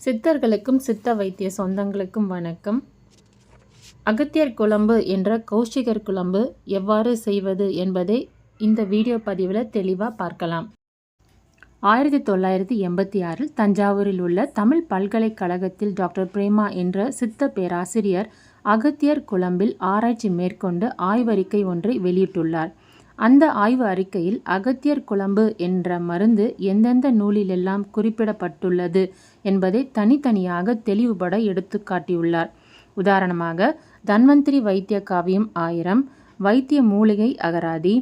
சித்தர்களுக்கும் சித்த வைத்திய சொந்தங்களுக்கும் வணக்கம். அகத்தியர் குழம்பு என்ற கௌஷிகர் குழம்பு எவ்வாறு செய்வது என்பதை இந்த வீடியோ பதிவில் தெளிவாக பார்க்கலாம். ஆயிரத்தி தொள்ளாயிரத்தி எண்பத்தி ஆறில் தஞ்சாவூரில் உள்ள தமிழ் பல்கலைக்கழகத்தில் டாக்டர் பிரேமா என்ற சித்த பேராசிரியர் அகத்தியர் குழம்பில் ஆராய்ச்சி மேற்கொண்டு ஆய்வறிக்கை ஒன்றை வெளியிட்டுள்ளார். அந்த ஆய்வு அறிக்கையில் அகத்தியர் குழம்பு என்ற மருந்து எந்தெந்த நூலிலெல்லாம் குறிப்பிடப்பட்டுள்ளது என்பதை தனித்தனியாக தெளிவுபட எடுத்து காட்டியுள்ளார் உதாரணமாக தன்வந்திரி வைத்திய காவியம் ஆயிரம் வைத்திய மூலிகை அகராதி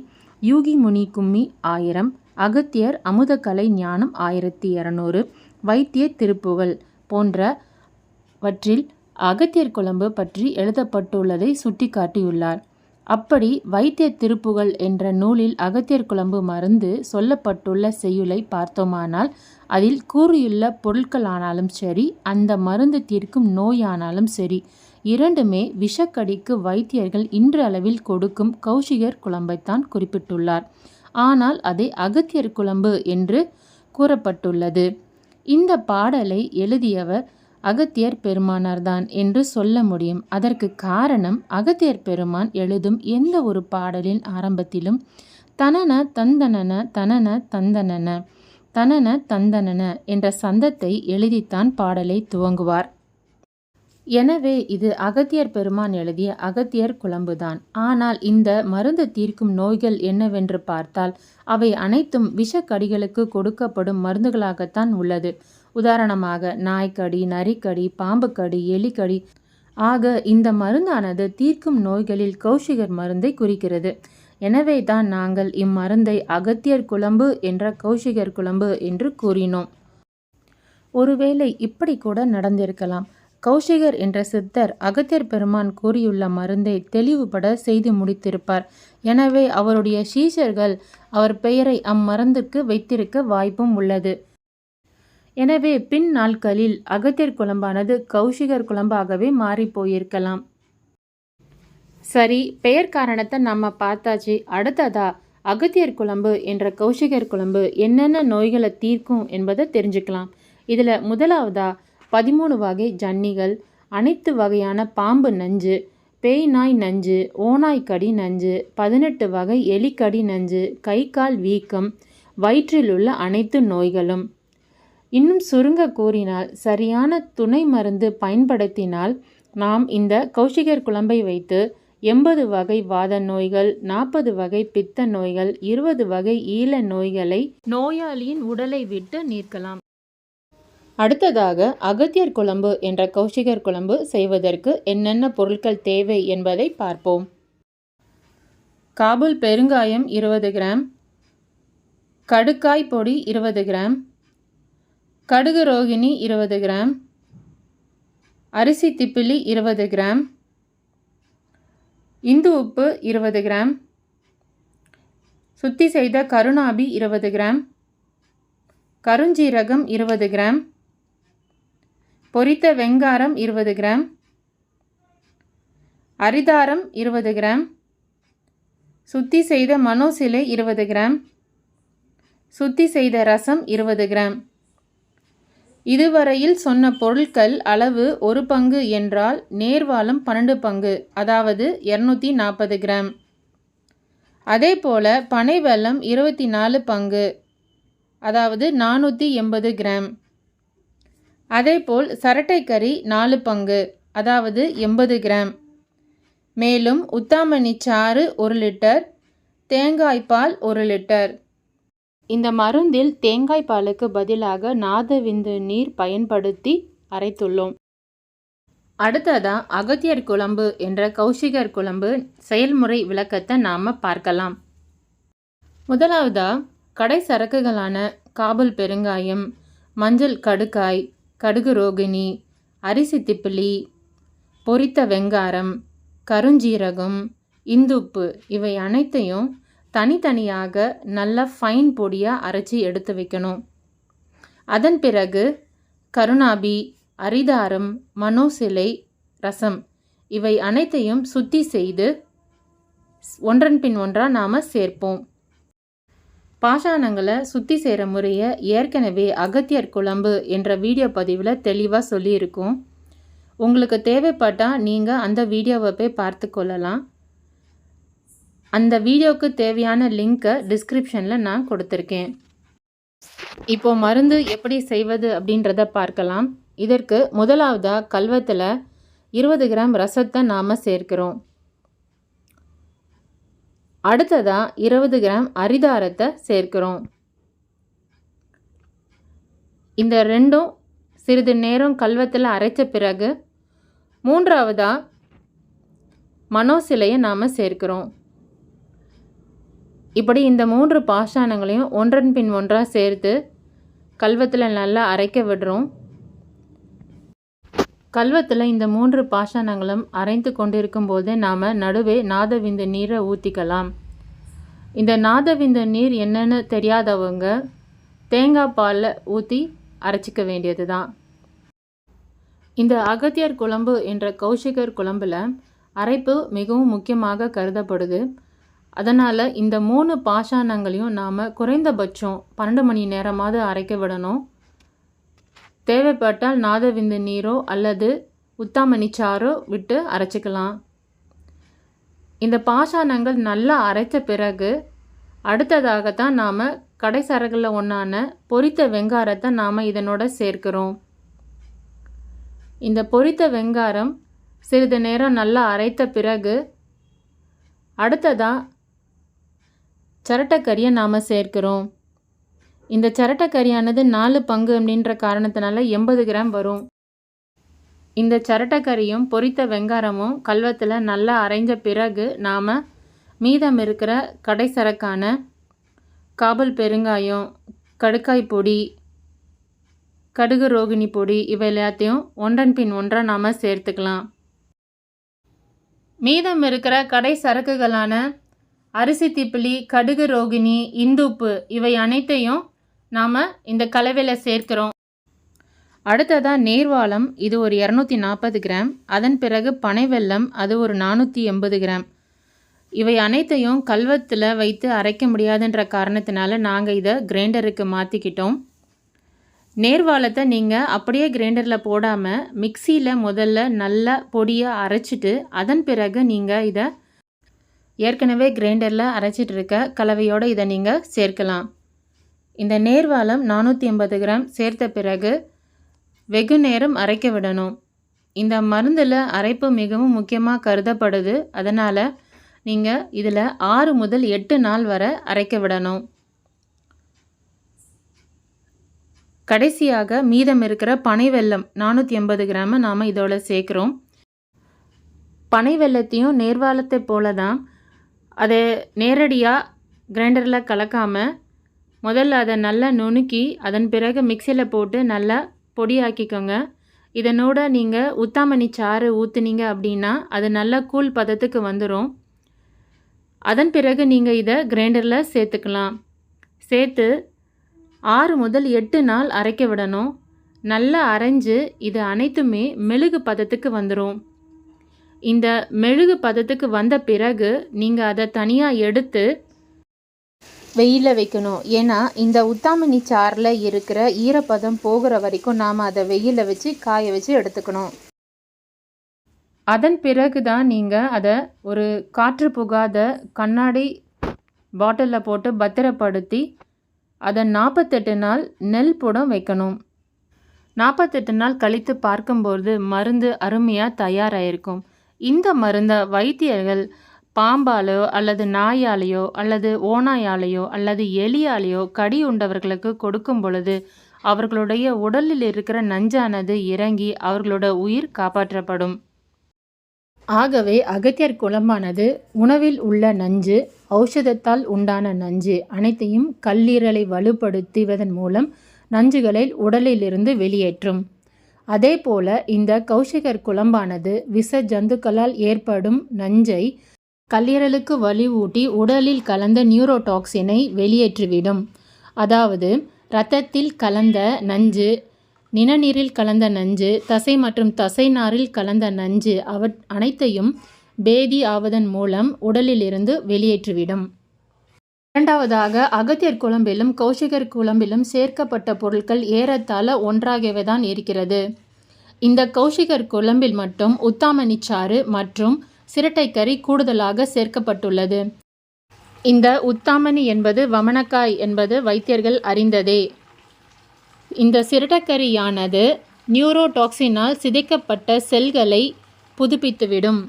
யூகி முனி கும்மி ஆயிரம் அகத்தியர் அமுதக்கலை ஞானம் ஆயிரத்தி இரநூறு வைத்திய திருப்புகழ் போன்றவற்றில் அகத்தியர் குழம்பு பற்றி எழுதப்பட்டுள்ளதை சுட்டிக்காட்டியுள்ளார். அப்படி வைத்திய திருப்புகள் என்ற நூலில் அகத்தியர் குழம்பு மருந்து சொல்லப்பட்டுள்ள செய்யுளை பார்த்தோமானால் அதில் கூறியுள்ள பொருட்களானாலும் சரி அந்த மருந்து தீர்க்கும் நோயானாலும் சரி இரண்டுமே விஷக்கடிக்கு வைத்தியர்கள் இன்று அளவில் கொடுக்கும் கௌஷிகர் குழம்பைத்தான் குறிப்பிட்டுள்ளார். ஆனால் அதை அகத்தியர் குழம்பு என்று கூறப்பட்டுள்ளது. இந்த பாடலை எழுதியவர் அகத்தியர் பெருமானார்தான் என்று சொல்ல முடியும். அதற்கு காரணம் அகத்தியர் பெருமான் எழுதும் எந்த ஒரு பாடலின் ஆரம்பத்திலும் தனன தந்தனன தனன தந்தனன தனன தந்தனன என்ற சந்தத்தை எழுதித்தான் பாடலை துவங்குவார். எனவே இது அகத்தியர் பெருமான் எழுதிய அகத்தியர் குழம்புதான். ஆனால் இந்த மருந்து தீர்க்கும் நோய்கள் என்னவென்று பார்த்தால் அவை அனைத்தும் விஷக்கடிகளுக்கு கொடுக்கப்படும் மருந்துகளாகத்தான் உள்ளது. உதாரணமாக நாய்க்கடி நரிக்கடி பாம்புக்கடி எலிக்கடி. ஆக இந்த மருந்தானது தீர்க்கும் நோய்களில் கௌஷிகர் மருந்தை குறிக்கிறது. எனவே தான் நாங்கள் இம்மருந்தை அகத்தியர் குழம்பு என்ற கௌஷிகர் குழம்பு என்று கூறினோம். ஒருவேளை இப்படி கூட நடந்திருக்கலாம். கௌஷிகர் என்ற சித்தர் அகத்தியர் பெருமான் கூறியுள்ள மருந்தை தெளிவுபட செய்து முடித்திருப்பார். எனவே அவருடைய சீஷர்கள் அவர் பெயரை அம்மருந்துக்கு வைத்திருக்க வாய்ப்பும் உள்ளது. எனவே பின் நாட்களில் அகத்தியர் குழம்பானது கௌஷிகர் குழம்பாகவே மாறி போயிருக்கலாம். சரி பெயர் காரணத்தை நம்ம பார்த்தாச்சு. அடுத்ததா அகத்தியர் குழம்பு என்ற கௌஷிகர் குழம்பு என்னென்ன நோய்களை தீர்க்கும் என்பதை தெரிஞ்சுக்கலாம். இதில் முதலாவதா பதிமூணு வகை ஜன்னிகள் அனைத்து வகையான பாம்பு நஞ்சு பேய் நாய் நஞ்சு ஓநாய்க்கடி நஞ்சு பதினெட்டு வகை எலிக்கடி நஞ்சு கை கால் வீக்கம் வயிற்றில் உள்ள அனைத்து நோய்களும். இன்னும் சுருங்க கூறினால் சரியான துணை மருந்து பயன்படுத்தினால் நாம் இந்த கௌஷிகர் குழம்பை வைத்து எண்பது வகை வாத நோய்கள் நாற்பது வகை பித்த நோய்கள் இருபது வகை ஈழ நோய்களை நோயாளியின் உடலை விட்டு நீர்க்கலாம் அடுத்ததாக அகத்தியர் குழம்பு என்ற கௌஷிகர் குழம்பு செய்வதற்கு என்னென்ன பொருட்கள் தேவை என்பதை பார்ப்போம். காபூல் பெருங்காயம் இருபது கிராம் கடுக்காய் பொடி இருபது கிராம் கடுகு ரோகிணி இருபது கிராம். அரிசி திப்பிலி இருபது கிராம். இந்து உப்பு இருபது கிராம். சுத்தி செய்த கருணாபி இருபது கிராம். கருஞ்சீரகம் இருபது கிராம். பொரித்த வெங்காரம் இருபது கிராம். அரிதாரம் இருபது கிராம். சுத்தி செய்த மனோசிலை இருபது கிராம். சுத்தி செய்த ரசம் இருபது கிராம். இதுவரையில் சொன்ன பொருட்கள் அளவு ஒரு பங்கு என்றால் நேர்வாளம் பன்னெண்டு பங்கு அதாவது இரநூத்தி நாற்பது கிராம். அதே போல் பனை வெல்லம் இருபத்தி நாலு பங்கு அதாவது நானூற்றி எண்பது கிராம். அதேபோல் சரட்டைக்கறி நாலு பங்கு அதாவது எண்பது கிராம். மேலும் உத்தாமணி சாறு ஒரு லிட்டர் தேங்காய்பால் ஒரு லிட்டர். இந்த மருந்தில் தேங்காய் பாலுக்கு பதிலாக நாதவிந்து நீர் பயன்படுத்தி அரைத்துள்ளோம். அடுத்ததா அகத்தியர் குழம்பு என்ற கௌஷிகர் குழம்பு செயல்முறை விளக்கத்தை நாம் பார்க்கலாம். முதலாவதா கடை சரக்குகளான காபல் பெருங்காயம் மஞ்சள் கடுக்காய் கடுகு ரோகிணி அரிசி திப்பிலி பொரித்த வெங்காரம் கருஞ்சீரகம் இந்துப்பு இவை அனைத்தையும் தனித்தனியாக நல்ல ஃபைன் பொடியாக அரைச்சி எடுத்து வைக்கணும். அதன் பிறகு கருணாபி அரிதாரம் மனோசிலை ரசம் இவை அனைத்தையும் சுத்தி செய்து ஒன்றன் பின் ஒன்றாக நாம் சேர்ப்போம். பாஷாணங்களை சுத்தி செய்கிற முறையை ஏற்கனவே அகத்தியர் குழம்பு என்ற வீடியோ பதிவில் தெளிவாக சொல்லியிருக்கோம். உங்களுக்கு தேவைப்பட்டால் நீங்கள் அந்த வீடியோவை போய் பார்த்து கொள்ளலாம். அந்த வீடியோவுக்கு தேவையான லிங்க்கை டிஸ்கிரிப்ஷனில் நான் கொடுத்துருக்கேன். இப்போது மருந்து எப்படி செய்வது அப்படின்றத பார்க்கலாம். இதற்கு முதலாவதாக கல்வத்தில் இருபது கிராம் ரசத்தை நாம் சேர்க்கிறோம். அடுத்ததாக இருபது கிராம் அரிதாரத்தை சேர்க்கிறோம். இந்த ரெண்டும் சிறிது நேரம் கல்வத்தில் அரைத்த பிறகு மூன்றாவதாக மனோசிலையை நாம் சேர்க்கிறோம். இப்படி இந்த மூன்று பாஷாணங்களையும் ஒன்றன் பின் ஒன்றாக சேர்த்து கல்வத்தில் நல்லா அரைக்க விடுறோம். கல்வத்தில் இந்த மூன்று பாஷாணங்களும் அரைந்து கொண்டிருக்கும் போது நாம் நடுவே நாதவிந்து நீரை ஊற்றிக்கலாம் இந்த நாதவிந்து நீர் என்னன்னு தெரியாதவங்க தேங்காய் பாலில் ஊற்றி அரைச்சிக்க வேண்டியது தான் இந்த அகத்தியர் குழம்பு என்ற கௌஷிகர் குழம்பில் அரைப்பு மிகவும் முக்கியமாக கருதப்படுது. அதனால் இந்த மூணு பாஷாணங்களையும் நாம் குறைந்தபட்சம் பன்னெண்டு மணி நேரமாவது அரைக்க விடணும். தேவைப்பட்டால் நாதவிந்து நீரோ அல்லது உத்தாமணி சாறோ விட்டு அரைச்சிக்கலாம். இந்த பாஷாணங்கள் நல்லா அரைத்த பிறகு அடுத்ததாகத்தான் நாம் கடைசரகில் ஒன்றான பொரித்த வெங்காரத்தை நாம் இதனோட சேர்க்கிறோம். இந்த பொரித்த வெங்காரம் சிறிது நேரம் நல்லா அரைத்த பிறகு அடுத்ததாக சரட்டைக்கறியை நாம் சேர்க்கிறோம். இந்த சரட்டைக்கறியானது நாலு பங்கு அப்படின்ற காரணத்தினால எண்பது கிராம் வரும். இந்த சரட்டைக்கறியும் பொரித்த வெங்காரமும் கல்வத்தில் நல்லா அரைஞ்ச பிறகு நாம் மீதம் இருக்கிற கடை சரக்கான காபல் பெருங்காயம் கடுக்காய் பொடி கடுகு ரோகிணி பொடி இவை எல்லாத்தையும் ஒன்றன் பின் ஒன்றாக நாம் சேர்த்துக்கலாம். மீதம் இருக்கிற கடை சரக்குகளான அரிசி திப்பிலி கடுகு ரோகிணி இந்துப்பு இவை அனைத்தையும் நாம் இந்த கலவையில் சேர்க்கிறோம். அடுத்ததாக நேர்வாளம் இது ஒரு இரநூத்தி நாற்பது கிராம். அதன் பிறகு பனை வெல்லம் அது ஒரு நானூற்றி எண்பது கிராம். இவை அனைத்தையும் கல்வத்தில் வைத்து அரைக்க முடியாதுன்ற காரணத்தினால நாங்கள் இதை கிரைண்டருக்கு மாற்றிக்கிட்டோம் நேர்வாளத்தை நீங்கள் அப்படியே கிரைண்டரில் போடாமல் மிக்சியில் முதல்ல நல்லா பொடியாக அரைச்சிட்டு அதன் பிறகு நீங்கள் இதை ஏற்கனவே கிரைண்டரில் அரைச்சிட்டு இருக்க கலவையோடு இதை நீங்கள் சேர்க்கலாம். இந்த நேர்வாளம் நானூற்றி ஐம்பது கிராம் சேர்த்த பிறகு வெகு நேரம் அரைக்க விடணும். இந்த மருந்தில் அரைப்பு மிகவும் முக்கியமாக கருதப்படுது. அதனால் நீங்கள் இதில் ஆறு முதல் எட்டு நாள் வரை அரைக்க விடணும். கடைசியாக மீதம் இருக்கிற பனை வெல்லம் நானூற்றி எண்பது கிராமை நாம் இதோட சேர்க்குறோம். பனை வெள்ளத்தையும் நேர்வாளத்தை போல தான் அதை நேரடியாக கிரைண்டரில் கலக்காமல் முதல்ல அதை நல்லா நுணுக்கி அதன் பிறகு மிக்சியில் போட்டு நல்லா பொடியாக்கிக்கோங்க. இதனோட நீங்கள் உத்தாமணி சாறு ஊற்றுனீங்க அப்படின்னா அது நல்லா கூழ் பதத்துக்கு வந்துடும் அதன் பிறகு நீங்கள் இதை கிரைண்டரில் சேர்த்துக்கலாம். சேர்த்து ஆறு முதல் எட்டு நாள் அரைக்க விடணும். நல்லா அரைஞ்சு இது அனைத்துமே மெழுகு பதத்துக்கு வந்துடும் இந்த மெழுகு பதத்துக்கு வந்த பிறகு நீங்கள் அதை தனியாக எடுத்து வெயிலில் வைக்கணும். ஏன்னா இந்த உத்தாமணி சாறில் இருக்கிற ஈரப்பதம் போகிற வரைக்கும் நாம் அதை வெயிலில் வச்சு காய வச்சு எடுத்துக்கணும். அதன் பிறகு தான் நீங்கள் அதை ஒரு காற்று புகாத கண்ணாடி பாட்டிலில் போட்டு பத்திரப்படுத்தி அதை நாற்பத்தெட்டு நாள் நெல் புடம் வைக்கணும். நாற்பத்தெட்டு நாள் கழித்து பார்க்கும்போது மருந்து அருமையாக தயாராகிருக்கும் இந்த மருந்தை வைத்தியர்கள் பாம்பாலோ அல்லது நாயாலேயோ அல்லது ஓனாயாலேயோ அல்லது எலியாலேயோ கடி உண்டவர்களுக்கு கொடுக்கும் பொழுது அவர்களுடைய உடலில் இருக்கிற நஞ்சானது இறங்கி அவர்களோட உயிர் காப்பாற்றப்படும். ஆகவே அகத்தியர் குளமானது உணவில் உள்ள நஞ்சு ஔஷதத்தால் உண்டான நஞ்சு அனைத்தையும் கல்லீரலை வலுப்படுத்துவதன் மூலம் நஞ்சுகளை உடலிலிருந்து வெளியேற்றும். அதே போல இந்த கௌஷிகர் குழம்பானது விஷ ஜந்துக்களால் ஏற்படும் நஞ்சை கல்லீரலுக்கு வலிவூட்டி உடலில் கலந்த நியூரோடாக்சினை வெளியேற்றிவிடும். அதாவது இரத்தத்தில் கலந்த நஞ்சு நிணநீரில் கலந்த நஞ்சு தசை மற்றும் தசை நாரில் கலந்த நஞ்சு அவ அனைத்தையும் பேதி ஆவதன் மூலம் உடலிலிருந்து வெளியேற்றிவிடும். இரண்டாவதாக அகத்தியர் குழம்பிலும் கௌஷிகர் குழம்பிலும் சேர்க்கப்பட்ட பொருட்கள் ஏறத்தாழ ஒன்றாகவேதான் இருக்கிறது. இந்த கௌஷிகர் குழம்பில் மட்டும் உத்தாமணிச்சாறு மற்றும் சிரட்டைக்கறி கூடுதலாக சேர்க்கப்பட்டுள்ளது. இந்த உத்தாமணி என்பது வமனக்காய் என்பது வைத்தியர்கள் அறிந்ததே. இந்த சிரட்டைக்கறியானது நியூரோடாக்சினால் சிதைக்கப்பட்ட செல்களை புதுப்பித்துவிடும்.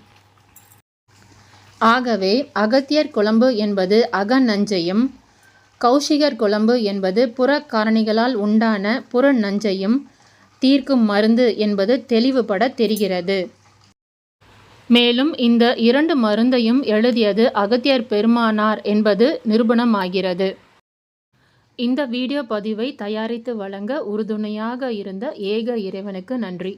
ஆகவே அகத்தியர் குழம்பு என்பது அகநஞ்சையும் கௌஷிகர் குழம்பு என்பது புற காரணிகளால் உண்டான புற நஞ்சையும் தீர்க்கும் மருந்து என்பது தெளிவுபட தெரிகிறது. மேலும் இந்த இரண்டு மருந்தையும் எழுதியது அகத்தியர் பெருமானார் என்பது நிரூபணமாகிறது. இந்த வீடியோ பதிவை தயாரித்து வழங்க உறுதுணையாக இருந்த ஏக இறைவனுக்கு நன்றி.